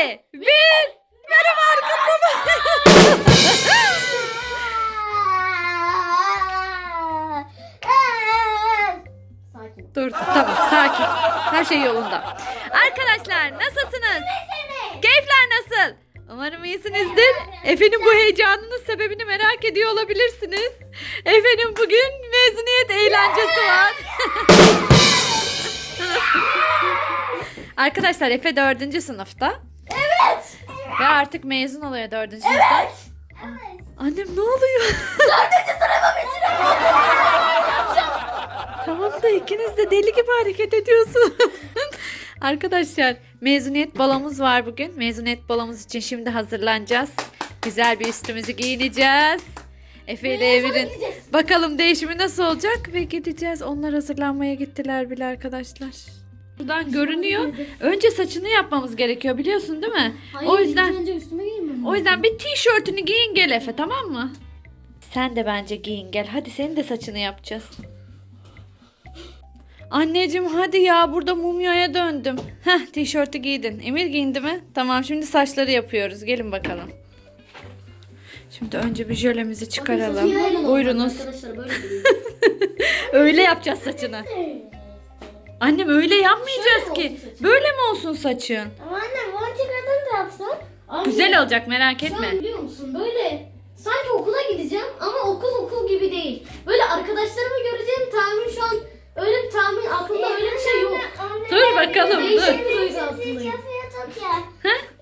1. Merhaba arkadaşlar. Sakin. Dur tamam sakin. Her şey yolunda. Arkadaşlar nasılsınız? Keyifler nasıl? Umarım iyisinizdir. Efe'nin bu heyecanının sebebini merak ediyor olabilirsiniz. Efe'nin bugün mezuniyet eğlencesi var. Arkadaşlar Efe dördüncü sınıfta. Evet. Ve artık mezun oluyor dördüncü sınıfta. Annem ne oluyor? Tamam da ikiniz de deli gibi hareket ediyorsunuz. Arkadaşlar mezuniyet balomuz var bugün. Mezuniyet balomuz için şimdi hazırlanacağız. Güzel bir üstümüzü giyineceğiz. Efe ile Emir'in bakalım değişimi nasıl olacak ve gideceğiz. Onlar hazırlanmaya gittiler bile arkadaşlar. Buradan görünüyor. Önce saçını yapmamız gerekiyor biliyorsun değil mi? o yüzden önce üstüme giyeyim o yüzden bir tişörtünü giyin gel Efe tamam mı? Sen de bence giyin gel. Hadi senin de saçını yapacağız. Anneciğim hadi ya burada mumyaya döndüm. Heh tişörtü giydin. Emir giyindi mi? Tamam şimdi saçları yapıyoruz. Gelin bakalım. Şimdi önce bir jölemizi çıkaralım. Buyurunuz. Arkadaşlar böyle duruyor. Öyle yapacağız saçını. Annem öyle yapmayacağız Şöyle ki. olsun saçın. Böyle mi olsun saçın? Ama anne bunu çıkardın da yapsan. Anne, Güzel olacak merak etme. an biliyor musun böyle sanki okula gideceğim ama okul okul gibi değil. Böyle arkadaşlarımı göreceğim tahmin şu an öyle bir tahmin aklımda öyle bir şey yok. Dur bakalım dur. Değişik bir duygu yapıyorduk ya.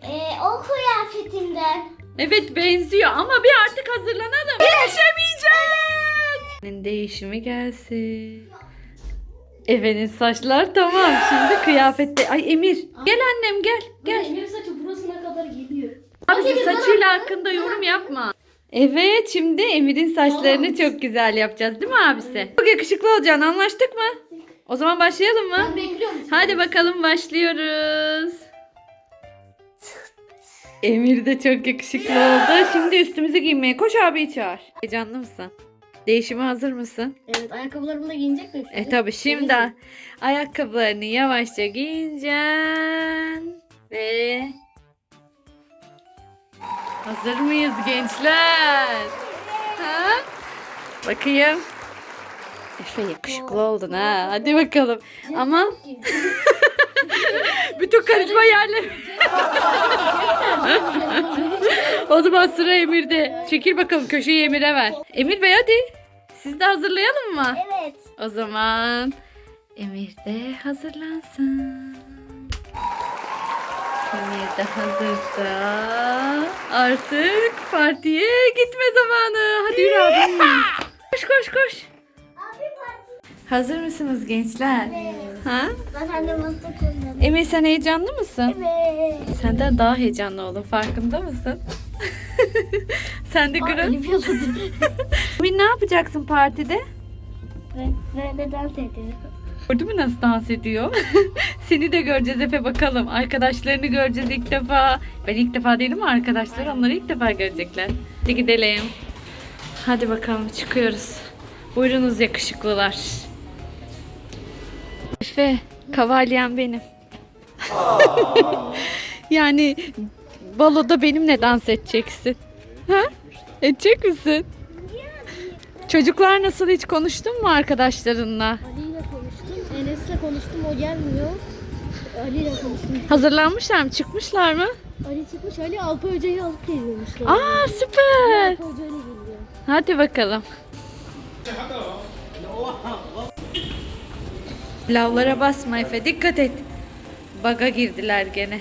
Ee, o kıyafetinden. Evet benziyor ama bir artık hazırlanalım. Yetişemeyeceğiz. Değişimi gelsin. Efe'nin saçlar tamam. Şimdi kıyafette. Ay Emir. Gel annem gel. Gel. Emir saçı burasına kadar geliyor. Abisi Emir, bana saçıyla bak. hakkında yorum yapma. Evet şimdi Emir'in saçlarını çok güzel yapacağız değil mi abisi? Çok yakışıklı olacaksın anlaştık mı? O zaman başlayalım mı? Ben bekliyorum. Hadi bakalım başlıyoruz. Emir de çok yakışıklı oldu. Şimdi üstümüzü giymeye. Koş abi çağır. Heyecanlı mısın? Değişime hazır mısın? Evet ayakkabılarımı da giyinecek miyim? E tabi şimdi ayakkabılarını yavaşça giyeceksin. Ve hazır mıyız gençler? Ha? Bakayım. Efe yakışıklı oldun ha. Hadi bakalım. Ama bütün karizma yerleri. o zaman sıra Emir'de. Çekil bakalım köşeyi Emir'e ver. Emir Bey hadi. Siz de hazırlayalım mı? Evet. O zaman Emir de hazırlansın. Emir de hazırsa artık partiye gitme zamanı. Hadi yürü abi. Koş koş koş. Hazır mısınız gençler? Ha? Ben annem hasta kullandım. Emir sen heyecanlı mısın? Evet. Senden daha heyecanlı oldun farkında mısın? sen de yaladı. Emir ne yapacaksın partide? Ben, ben de dans ediyorum. Gördün mü nasıl dans ediyor? Seni de göreceğiz Efe bakalım. Arkadaşlarını göreceğiz ilk defa. Ben ilk defa değilim ama arkadaşlar onları ilk defa görecekler. Hadi gidelim. Hadi bakalım çıkıyoruz. Buyurunuz yakışıklılar. Efe, kavalyem benim. yani baloda benimle dans edeceksin. Ha? Edecek misin? Çocuklar nasıl hiç konuştun mu arkadaşlarınla? Ali ile konuştum. Enes'le konuştum o gelmiyor. Ali ile konuştum. Hazırlanmışlar mı? Çıkmışlar mı? Ali çıkmış Ali Alpa Hoca'yı alıp geliyormuşlar. Aa süper. Alpa Hoca ile geliyor. Hadi bakalım. Lavlara basma Efe. Dikkat et. Baga girdiler gene.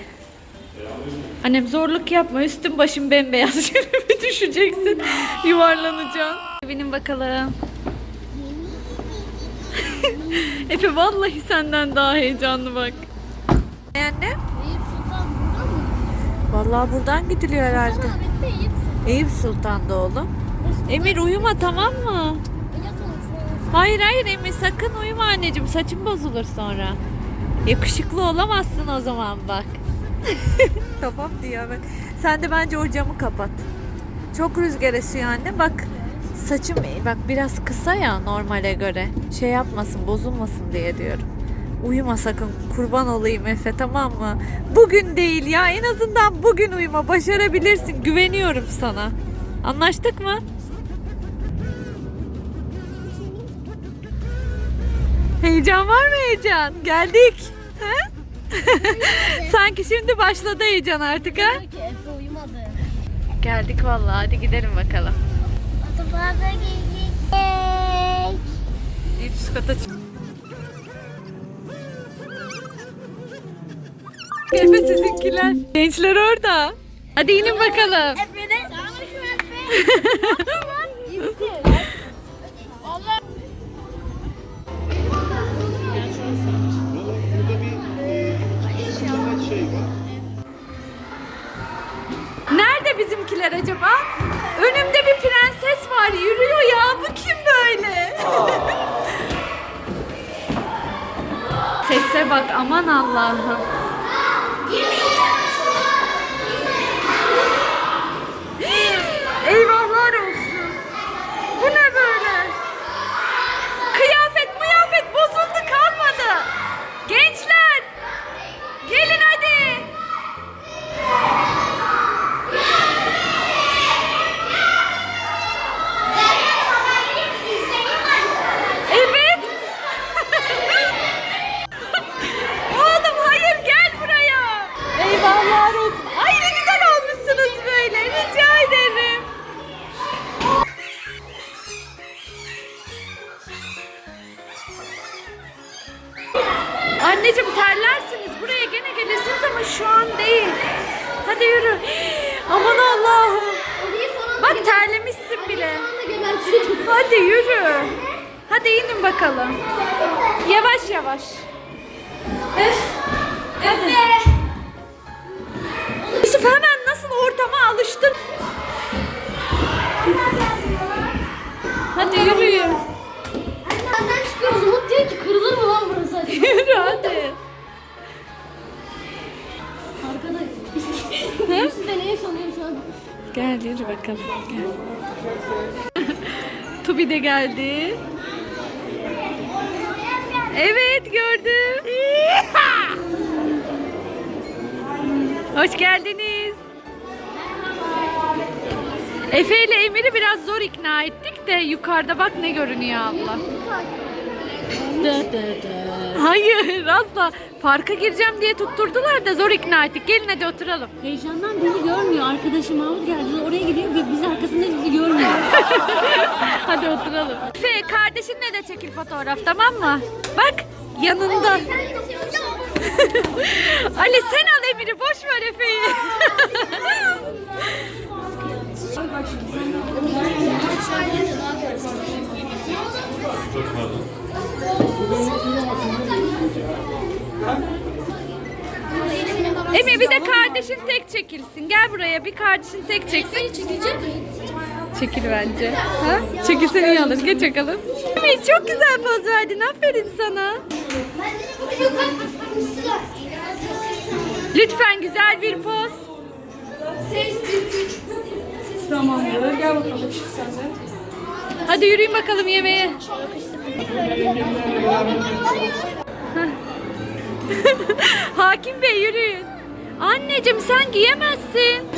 Annem zorluk yapma. Üstün başın bembeyaz. Şimdi bir düşeceksin. Yuvarlanacaksın. Binin bakalım. Efe vallahi senden daha heyecanlı bak. Ne anne? Vallahi buradan gidiliyor herhalde. Eyüp Sultan'da oğlum. Emir uyuma tamam mı? Hayır hayır Emir sakın uyuma anneciğim saçın bozulur sonra. Yakışıklı olamazsın o zaman bak. tamam diyor bak. Sen de bence o camı kapat. Çok rüzgar esiyor anne bak. Saçım bak biraz kısa ya normale göre. Şey yapmasın bozulmasın diye diyorum. Uyuma sakın kurban olayım Efe tamam mı? Bugün değil ya en azından bugün uyuma başarabilirsin güveniyorum sana. Anlaştık mı? Heyecan var mı heyecan? Geldik. Ha? Sanki şimdi başladı heyecan artık ha? Ki Efe uyumadı. Geldik vallahi hadi gidelim bakalım. Otoparka gidecek. Üst kata çık. Efe sizinkiler. Gençler orada. Hadi inin bakalım. Efe'nin. aman Allah'ım. Şu an değil. Hadi yürü. Aman Allah'ım. Bak terlemişsin bile. Hadi yürü. Hadi inin bakalım. Yavaş yavaş. Efe. Yusuf hemen nasıl ortama alıştın? Hadi yürüyün. Çıkıyoruz. Umut diyor ki kırılır mı lan burası? Yürü hadi. De neye sanıyor şu an? Gel yürü bakalım. Gel. Tubi de geldi. Evet gördüm. Hoş geldiniz. Efe ile Emir'i biraz zor ikna ettik de yukarıda bak ne görünüyor abla. Hayır asla. Parka gireceğim diye tutturdular da zor ikna ettik. Gelin hadi oturalım. Heyecandan beni görmüyor. Arkadaşım Mahmut geldi. Oraya gidiyor. Biz biz arkasında bizi görmüyor. Hadi oturalım. Efe kardeşinle de çekil fotoğraf tamam mı? Bak yanında. Ali sen al Emir'i boş ver Efe'yi. Emir bir de kardeşin tek çekilsin. Gel buraya bir kardeşin tek çeksin. Çekil bence. Ha? Çekilsen iyi olur. Geç bakalım. Emir çok güzel poz verdin. Aferin sana. Lütfen güzel bir poz. Tamamdır. Gel bakalım. Hadi yürüyün bakalım yemeğe. Hakim Bey yürüyün. Anneciğim sen giyemezsin.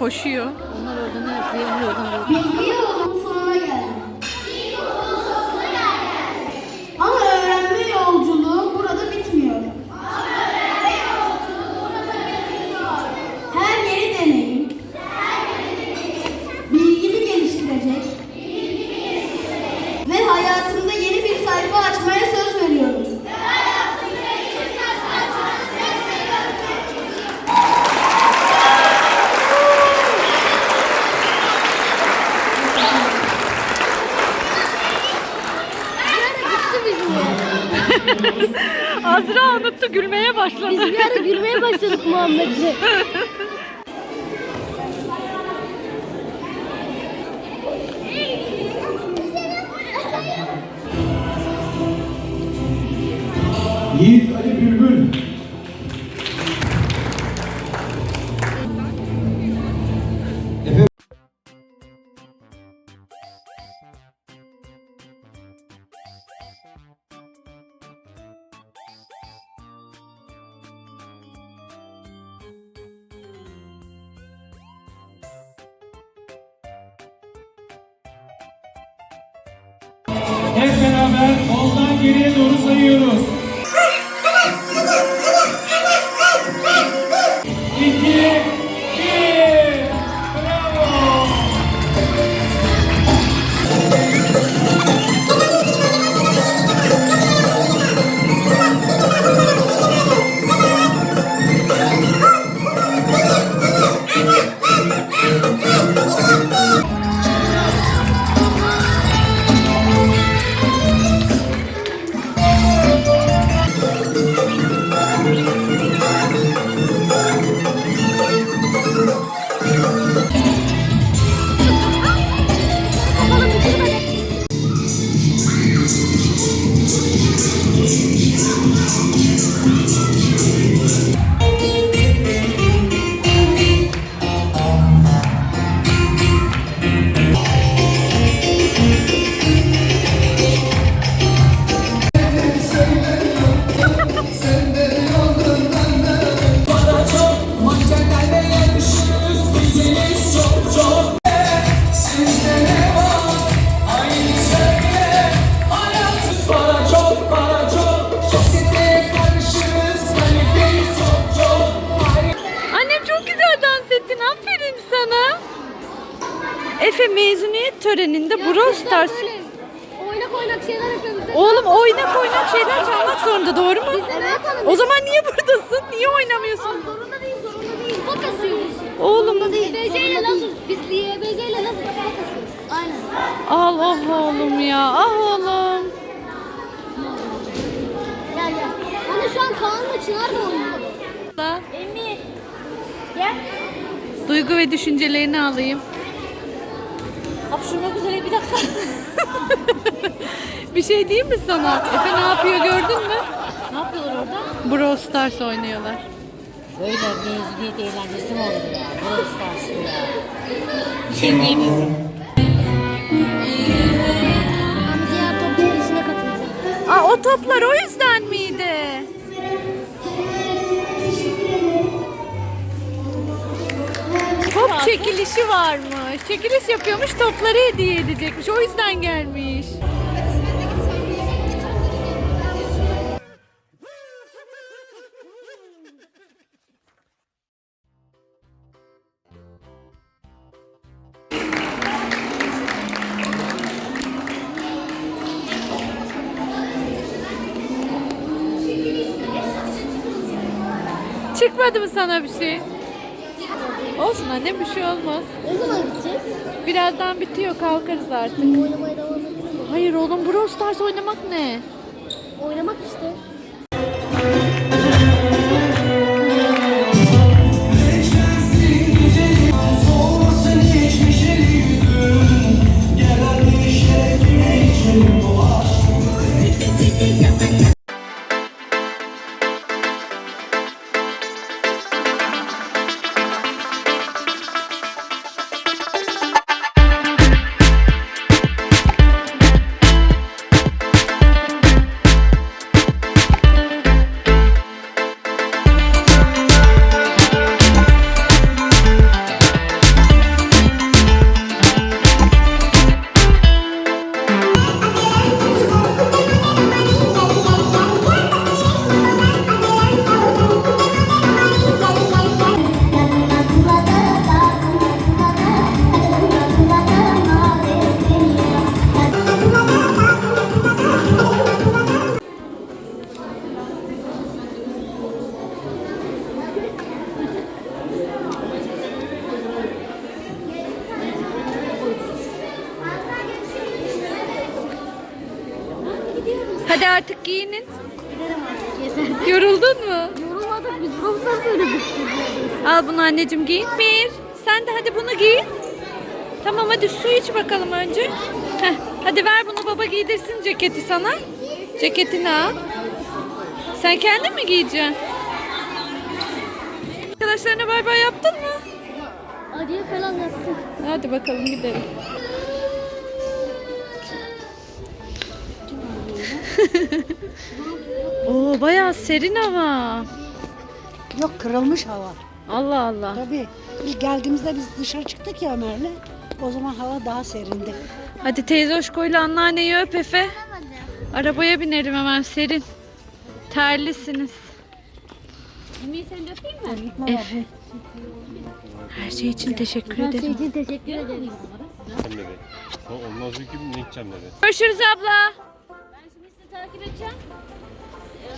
Koşuyor. Onlar orada ne yapıyor? Emir oradan Yiğit Ali Bülbül. Hep beraber ondan geriye doğru sayıyoruz. YBC ile nasıl? Aynen. Allah oğlum ya. Ah oğlum. Gel gel. Hani şu an Kaan'la Çınar da oynuyor. Da. Emir. Gel. Duygu ve düşüncelerini alayım. Hapşurmak üzere bir dakika. Bir şey diyeyim mi sana? Efe ne yapıyor gördün mü? ne yapıyorlar orada? Brawl Stars oynuyorlar. Böyle mezuniyet eğlencesi mi olur ya? Brawl Stars'lı ya. Bir şey mi? Diğer top işine katılacağım. Aa o toplar o yüzden miydi? Top çekilişi varmış. Çekiliş yapıyormuş topları hediye edecekmiş. O yüzden gelmiş. Çıkmadı mı sana bir şey? Olsun anne bir şey olmaz. Ne zaman gideceğiz? Birazdan bitiyor kalkarız artık. Oynamaya devam edelim mi? Hayır oğlum Brawl Stars oynamak ne? Oynamak işte. Al bunu anneciğim giyin. Bir. Sen de hadi bunu giy. Tamam hadi su iç bakalım önce. Heh, hadi ver bunu baba giydirsin ceketi sana. Ceketini al. Sen kendin mi giyeceksin? Arkadaşlarına bay bay yaptın mı? Adiye falan yaptık. Hadi bakalım gidelim. Oo bayağı serin hava. Yok kırılmış hava. Allah Allah. Tabii. İlk geldiğimizde biz dışarı çıktık ya Ömer'le. O zaman hava daha serindi. Hadi teyze Hoşko'yla anneanneyi öp Efe. Arabaya binelim hemen serin. Terlisiniz. Ümmiyi sen de öpeyim mi? Efe. Her şey için teşekkür Her şey ederim. için teşekkür ederiz. dedi. O olmaz çünkü ne gideceğim dedi. Görüşürüz abla. Ben şimdi sizi takip edeceğim.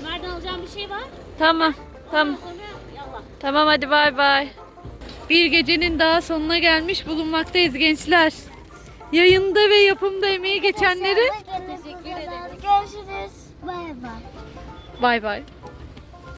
Ömer'den alacağım bir şey var. Tamam. Tamam. Sonra. Tamam hadi bay bay. Bir gecenin daha sonuna gelmiş bulunmaktayız gençler. Yayında ve yapımda emeği geçenleri Teşekkür ederim. Görüşürüz. Bay bay. bay bay.